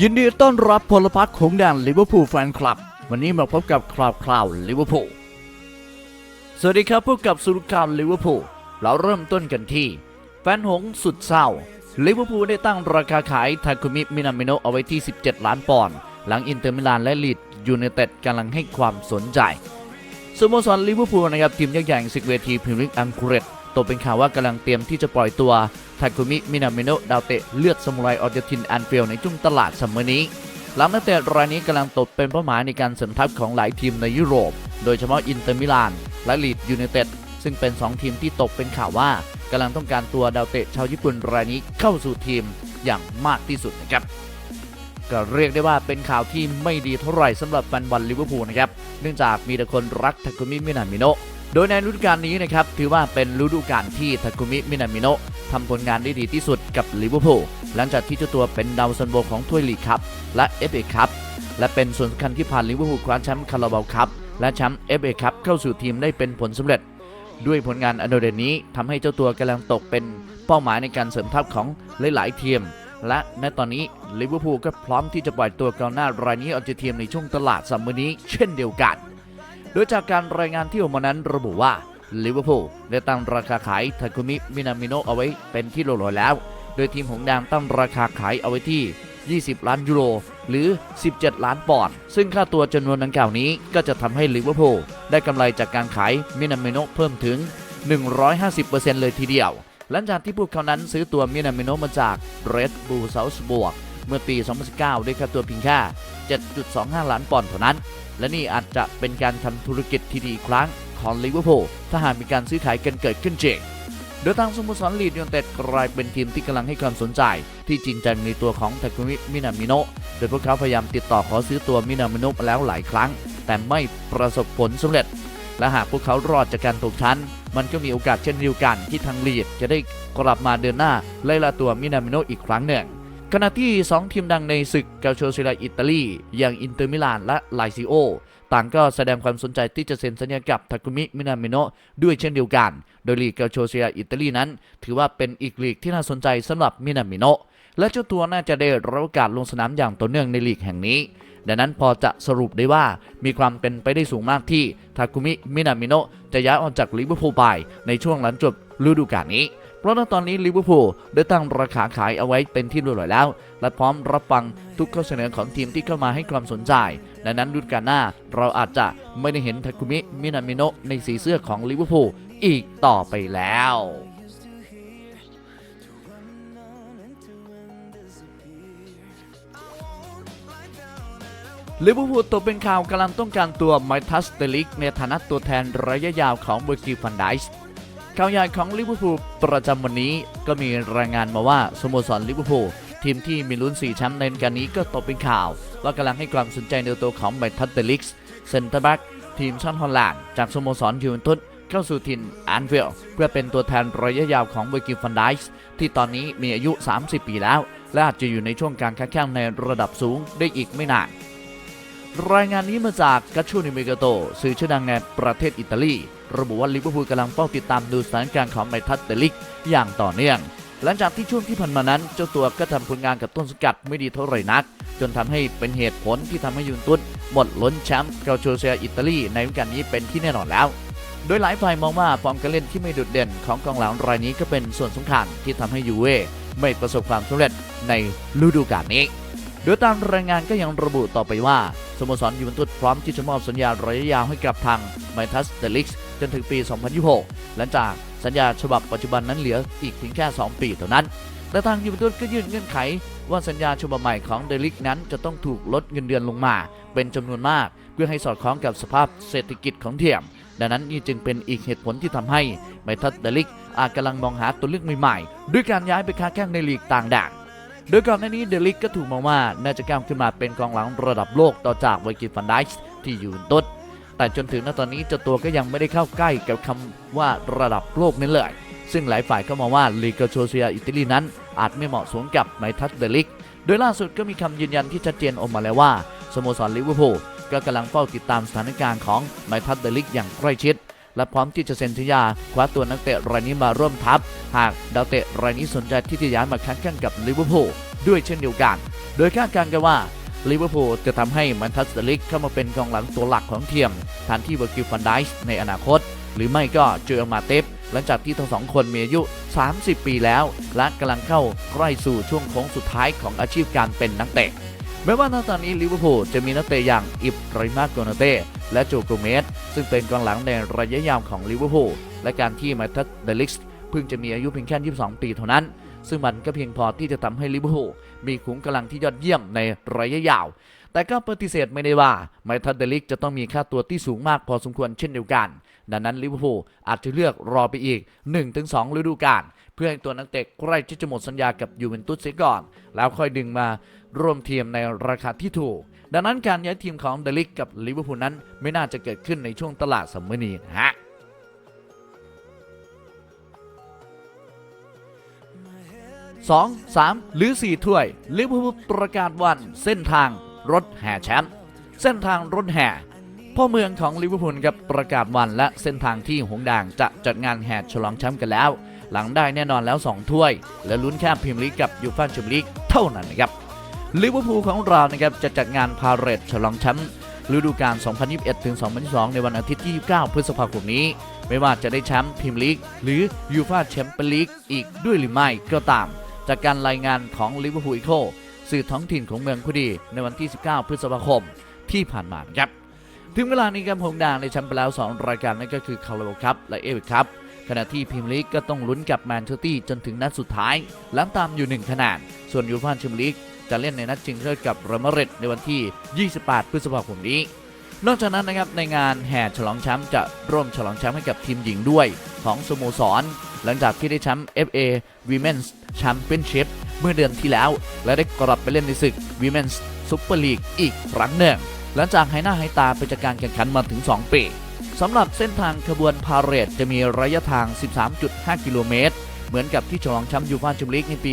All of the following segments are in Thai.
ยินดีต้อนรับพลพรรคของแดนลิเวอร์พูลแฟนคลับ วันนี้มาพบกับคราวคราวลิเวอร์พูลสวัสดีครับพบกับสุรข่าวลิเวอร์พูลเราเริ่มต้นกันที่ แฟนหงสุดเศร้าลิเวอร์พูลได้ตั้งราคาขายทาคุมิมินามิโนเอาไว้ที่ 17 ล้านปอนด์หลังอินเตอร์มิลานและลีดยูไนเต็ดกำลังให้ความสนใจสโมสรลิเวอร์พูลนะครับทีมยักษ์ใหญ่ศึกเวทีพรีเมียร์ลีกอังกฤษ ตกเป็นข่าวว่ากำลังเตรียมที่จะปล่อยตัวทาคุมิ มินามิโนะดาวเตะเลือดสมุไรออเจตินแอนฟิลในช่วงตลาดซัมเมอร์นี้หลังนักเตะรายนี้กำลังตกเป็นเป้าหมายในการเสริมทัพของหลายทีมในยุโรป โดยเฉพาะอินเตอร์มิลานและลีดยูไนเต็ดซึ่งเป็น 2 ทีมที่ตกเป็นข่าวว่ากำลังต้องการตัวดาวเตะชาวญี่ปุ่นรายนี้เข้าสู่ทีมอย่างมากที่สุดนะครับก็เรียกได้ว่าเป็นข่าวที่ไม่ดีเท่าไหร่สำหรับแฟนบอลลิเวอร์พูลนะครับ เนื่องจากมีแต่คนรักทาคุมิมินามิโนะ โดยในฤดูกาลนี้นะครับถือว่าเป็นฤดูกาลที่ทาคุมิมินามิโนะทำผลงานได้ดีที่สุดกับลิเวอร์พูลหลังจากที่เจ้าตัวเป็นดาวซันโบของถ้วยลีกครับและ FA ครับและเป็นส่วนสำคัญที่ผ่านลิเวอร์พูลคว้าแชมป์คาราบาวครับและแชมป์ FA ครับเข้าสู่ทีมได้เป็นผลสำเร็จ ด้วยผลงานอันโดดเด่นนี้ทำให้เจ้าตัวกำลังตกเป็นเป้าหมายในการเสริมทัพของหลายๆทีมและในตอนนี้ลิเวอร์พูลก็พร้อมที่จะปล่อยตัวกองหน้ารายนี้ออกจากทีมในช่วงตลาดซัมเมอร์นี้เช่นเดียวกัน โดยจากการรายงานที่ออกมานั้นระบุว่าลิเวอร์พูลได้ตั้งราคาขายทาคุมิมินามิโนเอาไว้เป็นที่เรียบร้อยแล้ว โดยทีมหงส์แดงตั้งราคาขายเอาไว้ที่ 20 ล้านยูโรหรือ 17 ล้านปอนด์ซึ่งค่าตัวจำนวนดังกล่าวนี้ก็จะทำให้ลิเวอร์พูลได้กำไรจากการขายมินามิโนเพิ่มถึง 150%เลยทีเดียว หลังจากที่พวกเขานั้นซื้อตัวมินามิโนมาจากเรดบูลเซาส์บวกเมื่อปี 2019 ด้วยค่าตัวเพียงแค่7.25 ล้านปอนด์เท่านั้น และนี่อาจจะเป็นการทำธุรกิจที่ดีอีกครั้งของลิเวอร์พูลถ้าหากมีการซื้อขายกันเกิดขึ้นจริงโดยทางสโมสรลีดยูไนเต็ดกลายเป็นทีมที่กำลังให้ความสนใจ ที่จริงจังในตัวของทาคุมิมินามิโนะโดยพวกเขาพยายามติดต่อขอซื้อตัวมินามิโนะมาแล้วหลายครั้ง แต่ไม่ประสบผลสำเร็จ และหากพวกเขารอดจากการตกชั้น มันก็มีโอกาสเช่นเดียวกันที่ทางลีดจะได้กลับมาเดินหน้าไล่ล่าตัวมินามิโนะอีกครั้งหนึ่ง ขณะที่ 2 ทีมดังในศึกเกาโชเซเรียอิตาลี อย่างอินเตอร์มิลานและไลซิโอ ต่างก็แสดงความสนใจที่จะเซ็นสัญญากับทาคุมิ มินามิโนะด้วยเช่นเดียวกัน โดยลีกเกาโชเซเรียอิตาลีนั้น ถือว่าเป็นอีกลีกที่น่าสนใจสำหรับมินามิโนะและเจ้าตัวน่าจะได้รับโอกาสลงสนามอย่างต่อเนื่องในลีกแห่งนี้ ดังนั้นพอจะสรุปได้ว่ามีความเป็นไปได้สูงมากที่ทาคุมิ มินามิโนะจะย้ายออกจากลิเวอร์พูลไปในช่วงหลังจบฤดูกาลนี้ ราะณตอนนี้ลิเวอร์พูลได้ตั้งราคาขายเอาไว้เป็นที่เรียบร้อยแล้ว และพร้อมรับฟังทุกข้อเสนอของทีมที่เข้ามาให้ความสนใจ ดังนั้นฤดูกาลหน้าเราอาจจะไม่ได้เห็นทาคุมิมินามิโนะในสีเสื้อของลิเวอร์พูลอีกต่อไปแล้วลิเวอร์พูลตกเป็นข่าวกำลังต้องการตัวไมทัสเตลิกในฐานะตัวแทนระยะยาวของเบอร์กิฟันไดส์ ข่าวใหญ่ของลิเวอร์พูลประจำวันนี้ก็มีรายงานมาว่าสโมสรลิเวอร์พูลทีมที่มีลุ้น4แชมป์ในกาลนี้ก็ตกเป็นข่าว ว่ากำลังให้ความสนใจในตัวของไมทัสเตลิกเซนเตอร์แบ็กทีมชาติฮอลแลนด์จากสโมสรยูเวนตุสเข้าสู่ทีมแอนฟิลด์เพื่อเป็นตัวแทนระยะยาวของเบอร์กิฟันไดส์ที่ตอนนี้มีอายุ 30 ปีแล้ว และอาจจะอยู่ในช่วงการค้าแข่งในระดับสูงได้อีกไม่นาน รายงานนี้มาจากกัชชูนิเมกาโตสื่อชื่อดังในประเทศอิตาลี ระบุว่าลิเวอร์พูลกำลังเฝ้าติดตามดูสถานการณ์ของไมทัสเตลิกอย่างต่อเนื่อง หลังจากที่ช่วงที่ผ่านมานั้น เจ้าตัวก็ทำผลงานกับต้นสกัดไม่ดีเท่าไหร่นัก จนทำให้เป็นเหตุผลที่ทำให้ยูนตุสหมดล้นแชมป์เกาโชเซียอิตาลีในฤดูกาลนี้เป็นที่แน่นอนแล้วโดยหลายฝ่ายมองว่าฟอร์มการเล่นที่ไม่โดดเด่นของกองหลังรายนี้ก็เป็นส่วนสำคัญที่ทำให้ยูเว่ไม่ประสบความสำเร็จในฤดูกาลนี้ โดยตามรายงานก็ยังระบุต่อไปว่า สโมสรยูเวนตุสพร้อมที่จะมอบสัญญาระยะยาวให้กับทางไมทัสเดลิกจนถึงปี 2026 หลังจากสัญญาฉบับปัจจุบันนั้นเหลืออีกเพียงแค่ 2 ปีเท่านั้น แต่ทางยูเวนตุสก็ยื่นเงื่อนไข ว่าสัญญาฉบับใหม่ของเดลิกนั้นจะต้องถูกลดเงินเดือนลงมา เป็นจำนวนมาก เพื่อให้สอดคล้องกับสภาพเศรษฐกิจของเทียม ดังนั้นนี่จึงเป็นอีกเหตุผลที่ทำให้ไมทัสเดลิกอาจกำลังมองหาตัวเลือกใหม่ๆด้วยการย้ายไปค้าแข่งในลีกต่างแดน โดยก่อนหน้านี้เดลิกก็ถูกมองว่าน่าจะก้าวขึ้นมาเป็นกองหลังระดับโลกต่อจากไวกิฟันไดส์ที่อยู่บนต้นแต่จนถึงณตอนนี้เจ้าตัวก็ยังไม่ได้เข้าใกล้กับคำว่าระดับโลกนั้นเลย ซึ่งหลายฝ่ายก็มองว่าลีกาโชเซียอิตาลีนั้น อาจไม่เหมาะสมกับไมทัสเดลิก โดยล่าสุดก็มีคำยืนยันที่ชัดเจนออกมาแล้วว่าสโมสรลิเวอร์พูลก็กำลังเฝ้าติดตามสถานการณ์ของไมทัสเดลิกอย่างใกล้ชิด และพร้อมที่จะเซ็นสัญญาคว้าตัวนักเตะรายนี้มาร่วมทัพ หากดาวเตะรายนี้สนใจที่จะย้ายมาค้าแข่งกับลิเวอร์พูลด้วยเช่นเดียวกัน โดยคาดการณ์กันว่าลิเวอร์พูลจะทำให้แมนเชสเตอร์ลิกเข้ามาเป็นกองหลังตัวหลักของทีมแทนที่เวอร์กิลฟันไดส์ในอนาคต หรือไม่ก็เจอมาเตฟหลังจากที่ทั้งสองคนมีอายุ 30 ปีแล้ว และกำลังเข้าใกล้สู่ช่วงโค้งสุดท้ายของอาชีพการเป็นนักเตะแม้ว่าณตอนนี้ลิเวอร์พูลจะมีนักเตะอย่างอิบไรมาโกนาเต้ และโจโกเมสซึ่งเป็นกองหลังในระยะยาวของลิเวอร์พูลและการที่มาทัสเดลิกส์เพิ่งจะมีอายุเพียงแค่ 22 ปีเท่านั้น ซึ่งมันก็เพียงพอที่จะทำให้ลิเวอร์พูลมีขุมกำลังที่ยอดเยี่ยมในระยะยาว แต่ก็ปฏิเสธไม่ได้ว่าไมทัสเดลิกจะต้องมีค่าตัวที่สูงมากพอสมควรเช่นเดียวกัน ดังนั้นลิเวอร์พูลอาจจะเลือกรอไปอีก 1-2 ฤดูกาลเพื่อให้ตัวนักเตะใกล้ที่จะหมดสัญญากับยูเวนตุสเสียก่อน แล้วค่อยดึงมาร่วมทีมในราคาที่ถูก ดังนั้นการย้ายทีมของเดลิกกับลิเวอร์พูลนั้น ไม่น่าจะเกิดขึ้นในช่วงตลาดซัมเมอร์นี้นะฮะ2 3หรือ4ถ้วยลิเวอร์พูลประกาศวันเส้นทางรถแห่แชมป์เส้นทางรถแห่พ่อเมืองของลิเวอร์พูลกับประกาศวันและเส้นทางที่หงด่างจะจัดงานแห่ฉลองแชมป์กันแล้ว หลังได้แน่นอนแล้ว 2 ถ้วย และลุ้นแค่พรีเมียร์ลีกกับยูฟ่าแชมเปี้ยนลีกเท่านั้นนะครับ ลิเวอร์พูลของเรานะครับจะจัดงานพาเหรดฉลองแชมป์ฤดูกาล 2021ถึง2022 ในวันอาทิตย์ที่ 29 พฤษภาคมนี้ ไม่ว่าจะได้แชมป์พรีเมียร์ลีกหรือยูฟ่าแชมเปี้ยนลีกอีกด้วยหรือไม่ก็ตาม จากการรายงานของลิเวอร์พูลอีโคสื่อท้องถิ่นของเมืองพุดีในวันที่ 19 พฤษภาคมที่ผ่านมานครับถึงเวลานี้ครับหงดางในแชมป์ไปแล้ว 2 รายการนั่นก็คือคาราโบคัพและเอฟคัพขณะที่พรีมลีกก็ต้องลุ้นกับแมนเชสเตอร์จนถึงนัดสุดท้ายหลังตามอยู่ 1 คะแนนส่วนยูฟ่าแชมเปี้ยนลีก จะเล่นในนัดชิงเลิศกับเรอัลมาดริดในวันที่ 28 พฤษภาคมนี้ นอกจากนั้นนะครับในงานแห่ฉลองแชมป์จะร่วมฉลองแชมป์ให้กับทีมหญิงด้วยของสโมสร หลังจากที่ได้แชมป์ FA Women's Championship เมื่อเดือนที่แล้ว และได้กลับไปเล่นในศึก Women's Super League อีกครั้งหนึ่งหลังจากหายหน้าหายตาไปจากการแข่งขันมาถึง 2 ปีสำหรับเส้นทางขบวนพาเหรดจะมีระยะทาง 13.5 กิโลเมตร เหมือนกับที่ฉลองแชมป์ยูฟ่าแชมเปี้ยนลีกในปี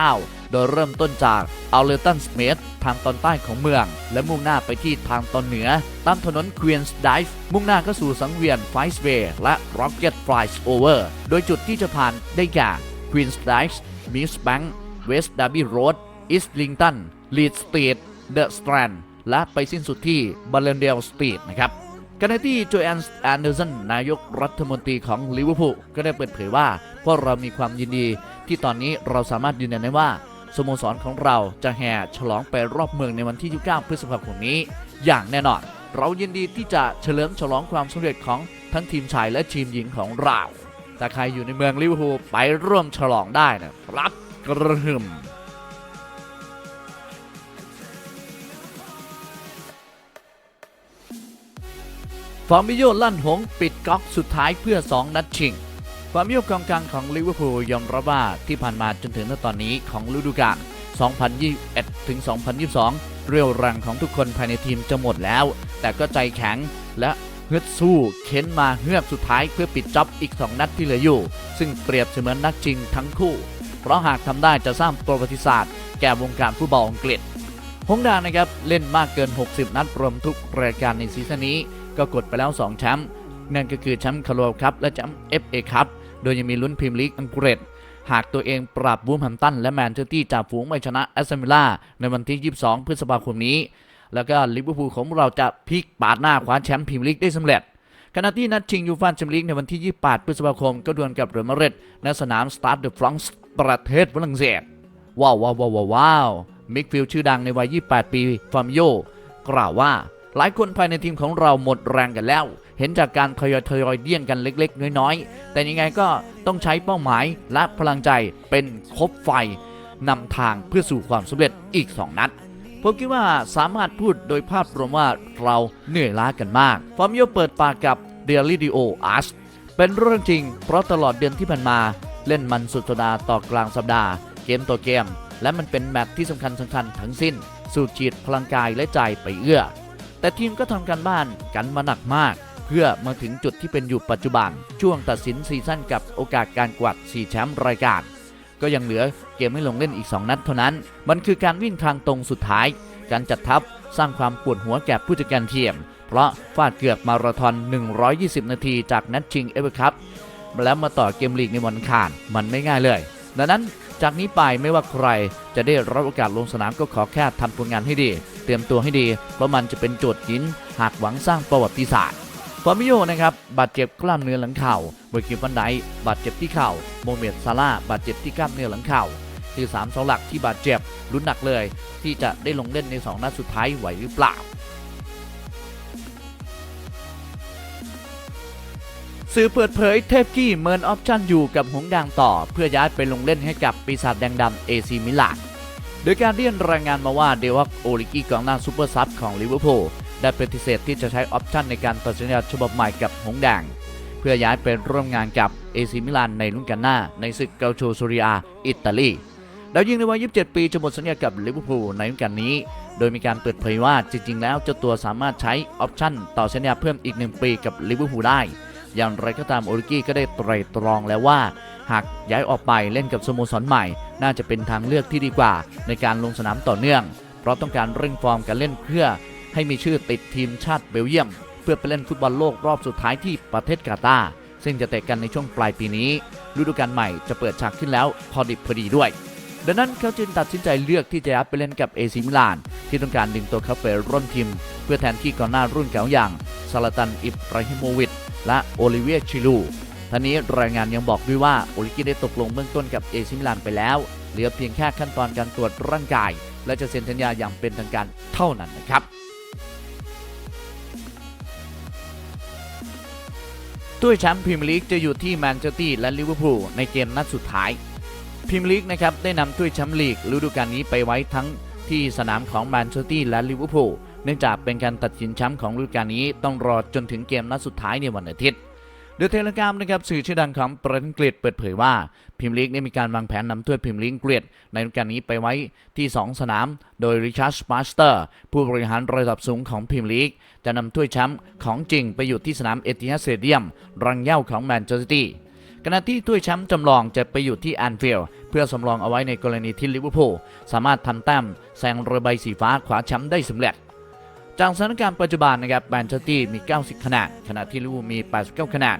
2019 โดยเริ่มต้นจากอัลเลตันสเมธทางตอนใต้ของเมือง และมุ่งหน้าไปที่ทางตอนเหนือ ตามถนนควีนส์ไดฟ์มุ่งหน้าเข้าสู่สังเวียนไฟส์เวย์และร็อกเก็ตไฟส์โอเวอร์โดยจุดที่จะผ่านได้แก่ควีนส์ไดฟ์มิสแบงค์เวสต์ดาร์บี้โรดอิสลิงตันลีดสตรีทเดอะสแตรนและไปสิ้นสุดที่บัลเลนเดลสตรีทนะครับขณะที่โจแอนส์แอนเดอร์สันนายกรัฐมนตรีของลิเวอร์พูลก็ได้เปิดเผยว่าพวกเรามีความยินดี ที่ตอนนี้เราสามารถยืนยันได้ว่า สโมสรของเราจะแห่ฉลองไปรอบเมืองในวันที่ 29 พฤษภาคมนี้ อย่างแน่นอน เรายินดีที่จะเฉลิมฉลองความสำเร็จของทั้งทีมชายและทีมหญิงของเราถ้าใครอยู่ในเมืองลิเวอร์พูลไปร่วมฉลองได้นะครับกระหึ่มฟาร์มิโยลั่นหงส์ปิดก๊อกสุดท้ายเพื่อ 2 นัดชิง ฟามิโยกองกลางของลิเวอร์พูลยอมรับว่าที่ผ่านมาจนถึงตอนนี้ของฤดูกาล 2021 ถึง 2022 เรียวแรงของทุกคนภายในทีมจะหมดแล้ว แต่ก็ใจแข็งและฮึดสู้เค้นมาเฮือกสุดท้ายเพื่อปิดจ็อบอีก 2 นัดที่เหลืออยู่ ซึ่งเปรียบเสมือนนัดชิงทั้งคู่ เพราะหากทำได้จะสร้างประวัติศาสตร์ แก่วงการฟุตบอลอังกฤษฮงดานะครับเล่นมากเกิน 60 นัดรวมทุกรายการในซีซั่นนี้ ก็กดไปแล้ว 2 แชมป์นั่นก็คือแชมป์คาร์โลคัพและแชมป์ FA คัพ โดยยังมีลุ้นพรีเมียร์ลีกอังกฤษ หากตัวเองปราบวูมแฮมตันและแมนเชสเตอร์ซิตี้จาฝูงไม่ชนะแอสตันวิลล่าในวันที่ 22 พฤษภาคมนี้ แล้วก็ลิเวอร์พูลของเราจะพลิกปาดหน้าคว้าแชมป์พรีเมียร์ลีกได้สำเร็จขณะที่นัดชิงยูฟ่าแชมเปี้ยนลีกในวันที่ 28 พฤษภาคม ก็ดวลกับเรอัลมาดริดในสนามสตาร์ดเดอะฟรองส์ประเทศฝรั่งเศส ว้าวว้าวว้าวว้าวมิกฟิลชื่อดังในวัย 28 ปีฟาร์มิโย กล่าวว่าหลายคนภายในทีมของเราหมดแรงกันแล้ว เห็นจากการทยอยทยอยเดี่ยงกันเล็ก ๆ น้อยๆ แต่ยังไงก็ต้องใช้เป้าหมายและพลังใจเป็นคบไฟนำทางเพื่อสู่ความสำเร็จอีก 2 นัดผมคิดว่าสามารถพูดโดยภาพรวมว่าเราเหนื่อยล้ากันมากฟาร์มโยเปิดปากกับเดลิดิโออาร์เป็นเรื่องจริง เพราะตลอดเดือนที่ผ่านมาเล่นมันสุดสัปดาห์ต่อกลางสัปดาห์ เกมต่อเกม และมันเป็นแมตช์ที่สำคัญสำคัญทั้งสิ้น สูดฉีดพลังกายและใจไปเอื้อ แต่ทีมก็ทำการบ้านกันมาหนักมาก เพื่อมาถึงจุดที่เป็นอยู่ปัจจุบัน ช่วงตัดสินซีซั่นกับโอกาสการกวาด4แชมป์รายการ ก็ยังเหลือเกมให้ลงเล่นอีก 2 นัดเท่านั้น มันคือการวิ่งทางตรงสุดท้าย การจัดทัพสร้างความปวดหัวแก่ผู้จัดการทีมเพราะฟาดเกือบมาราธอน 120 นาทีจากนัดชิงเอเวอร์คัพแล้วมาต่อเกมลีกในวันอังคารมันไม่ง่ายเลย ดังนั้นจจากนี้ไปไม่ว่าใครจะได้รับโอกาสลงสนามก็ขอแค่ทำผลงานให้ดี เตรียมตัวให้ดี เพราะมันจะเป็นโจทย์หิน หากหวังสร้างประวัติศาสตร์ ฟาร์มิโยนะครับบาดเจ็บกล้ามเนื้อหลังเข่าเวอร์กิลฟันไดบาดเจ็บที่เข่าโมเมดซาร่าบาดเจ็บที่กล้ามเนื้อหลังเข่าคือสามเสาหลักที่บาดเจ็บลุ้นหนักเลย ที่จะได้ลงเล่นในสองนัดสุดท้ายไหวหรือเปล่าสื่อเปิดเผยเทพกี้เมินออปชั่นอยู่กับหงส์แดงต่อ เพื่อย้ายไปลงเล่นให้กับปีศาจแดงดำเอซีมิลานโดยการเรียนรายงานมาว่าเดวักโอลิกี้กองหน้าซูเปอร์ซับของลิเวอร์พูล ได้ปฏิเสธที่จะใช้ออปชั่นในการตัดสัญญาฉบับใหม่กับหงแดง เพื่อย้ายไปร่วมงานกับเอซีมิลานในรุ่นกันหน้า ในศึกเกาโชซูริอา อิตาลีดาวยิงในวัย 27 ปีจะหมดสัญญากับลิเวอร์พูลในรุ่นกันนี้ โดยมีการเปิดเผยว่าจริง ๆ แล้วเจ้าตัวสามารถใช้ออปชั่นต่อสัญญาเพิ่มอีก 1 ปีกับลิเวอร์พูลได้ อย่างไรก็ตามโอริกี้ก็ได้ไตรตรองแล้วว่า หากย้ายออกไปเล่นกับสโมสรใหม่ น่าจะเป็นทางเลือกที่ดีกว่า ในการลงสนามต่อเนื่อง เพราะต้องการเร่งฟอร์มการเล่นเพื่อ ให้มีชื่อติดทีมชาติเบลเยียม เพื่อไปเล่นฟุตบอลโลกรอบสุดท้ายที่ประเทศกาตาร์ซึ่งจะเตะกันในช่วงปลายปีนี้ฤดูกาลใหม่จะเปิดฉากขึ้นแล้วพอดิบพอดีด้วย ดังนั้นเขาจึงตัดสินใจเลือกที่จะย้ายไปเล่นกับเอซิมิลาน ที่ต้องการดึงตัวเขาไปร่วมทีม เพื่อแทนที่ก่อนหน้ารุ่นเก่าอย่างซาลาตันอิบราฮิโมวิชและโอลิเวียชิลูท่านี้รายงานยังบอกด้วยว่าโอลิกี้ได้ตกลงเบื้องต้นกับเอซิมิลานไปแล้ว เหลือเพียงแค่ขั้นตอนการตรวจร่างกาย และจะเซ็นสัญญาอย่างเป็นทางการเท่านั้นนะครับ ถ้วยแชมป์พรีเมียร์ลีกจะอยู่ที่แมนเชสเตอร์และลิเวอร์พูลในเกมนัดสุดท้ายพรีเมียร์ลีกนะครับได้นำถ้วยแชมป์ลีกฤดูกาลนี้ไปไว้ทั้งที่สนามของแมนเชสเตอร์และลิเวอร์พูลเนื่องจากเป็นการตัดสินแชมป์ของฤดูกาลนี้ต้องรอจนถึงเกมนัดสุดท้ายในวันอาทิตย์ เดอะเทเลกรามนะครับสื่อชื่อดังของประเทศอังกฤษเปิดเผยว่าพรีเมียร์ลีกได้มีการวางแผนนำถ้วยพรีเมียร์ลีกอังกฤษในฤดูกาลนี้ไปไว้ที่ 2 สนาม โดยริชาร์ดสปาสเตอร์ผู้บริหารระดับสูงของพรีเมียร์ลีกจะนำถ้วยแชมป์ของจริงไปอยู่ที่สนามเอติฮัสเตเดียม รังเหย้าของแมนเชสเตอร์ขณะที่ถ้วยแชมป์จำลองจะไปอยู่ที่แอนฟิลด์เพื่อสำรองเอาไว้ในกรณีที่ลิเวอร์พูลสามารถทำแต้มแซงเรือใบสีฟ้าขวาแชมป์ได้สำเร็จ จากสถานการณ์ปัจจุบันนะครับแมนเชสเตอร์มี 90 คะแนนขณะที่ลิเวอร์พูลมี 89 คะแนน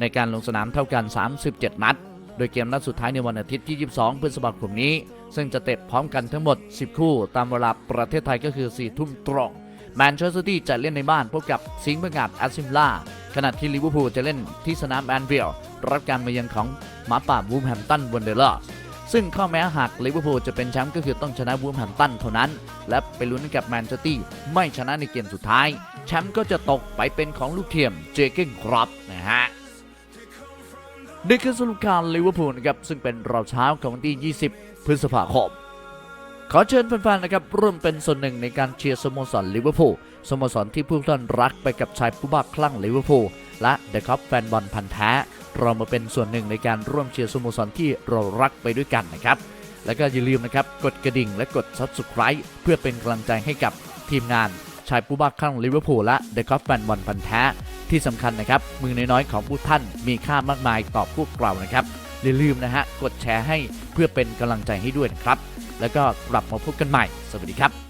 ในการลงสนามเท่ากัน 37 นัด โดยเกมนัดสุดท้ายในวันอาทิตย์ที่ 22 พฤษภาคมนี้ ซึ่งจะเตะพร้อมกันทั้งหมด 10 คู่ ตามเวลาประเทศไทยก็คือ 4 ทุ่มตรงแมนเชสเตอร์จะเล่นในบ้านพบกับสิงห์ประกาศแอสซิมล่าขณะที่ลิเวอร์พูลจะเล่นที่สนามแอนฟิลด์รับการมาเยือนของหมาป่าวูมแฮมตันวันเดอร์ ซึ่งข้อแม้หากลิเวอร์พูลจะเป็นแชมป์ก็คือต้องชนะวูมแฮมตันเท่านั้น และไปลุ้นกับแมนเชสเตอร์ไม่ชนะในเกมสุดท้าย แชมป์ก็จะตกไปเป็นของลูกเทียมเจเกนครอปนะฮะนี่คือสรุปข่าวลิเวอร์พูลนะครับซึ่งเป็นรอบเช้าของวันที่ 20 พฤษภาคมขอเชิญแฟนๆนะครับร่วมเป็นส่วนหนึ่งในการเชียร์สโมสรลิเวอร์พูลสโมสรที่ผู้ท่านรักไปกับชายผู้บ้าคลั่งลิเวอร์พูลและเดอะคัพแฟนบอลพันธ์แท้ เรามาเป็นส่วนหนึ่งในการร่วมเชียร์สโมสรที่เรารักไปด้วยกันนะครับ แล้วก็อย่าลืมนะครับกดกระดิ่งและกด Subscribe เพื่อเป็นกำลังใจให้กับทีมงานชายผู้บ้าคลั่งลิเวอร์พูลและเดอะคัพแฟนบอลพันแท้ ที่สำคัญนะครับ มือน้อยๆของผู้ท่านมีค่ามากมายต่อพวกเรานะครับอย่าลืมนะฮะกดแชร์ให้เพื่อเป็นกำลังใจให้ด้วยนะครับ แล้วก็กลับมาพบกันใหม่ สวัสดีครับ